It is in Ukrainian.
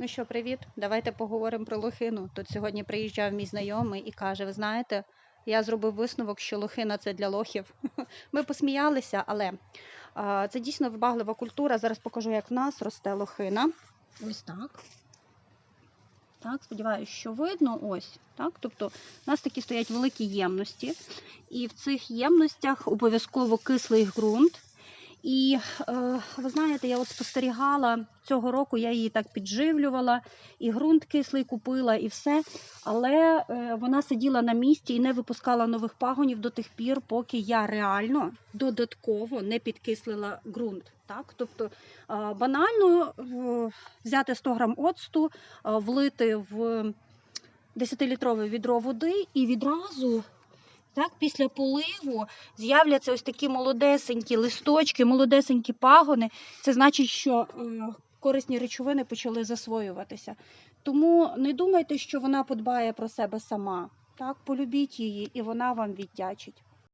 Ну що, привіт. Давайте поговоримо про лохину. Тут сьогодні приїжджав мій знайомий і каже: Ви знаєте, я зробив висновок, що лохина це для лохів. Ми посміялися, але це дійсно вибаглива культура. Зараз покажу, як в нас росте лохина. Ось так. Так, сподіваюся, що видно. Ось так. Тобто, у нас такі стоять великі ємності, і в цих ємностях обов'язково кислий ґрунт. І е, ви знаєте, я от спостерігала цього року, я її так підживлювала, і ґрунт кислий купила, і все. Але е, вона сиділа на місці і не випускала нових пагонів до тих пір, поки я реально додатково не підкислила ґрунт. Так? Тобто е, банально взяти 100 грам оцту, влити в 10-літрове відро води і відразу. Так, після поливу з'являться ось такі молодесенькі листочки, молодесенькі пагони. Це значить, що е, корисні речовини почали засвоюватися. Тому не думайте, що вона подбає про себе сама. Так, полюбіть її, і вона вам віддячить.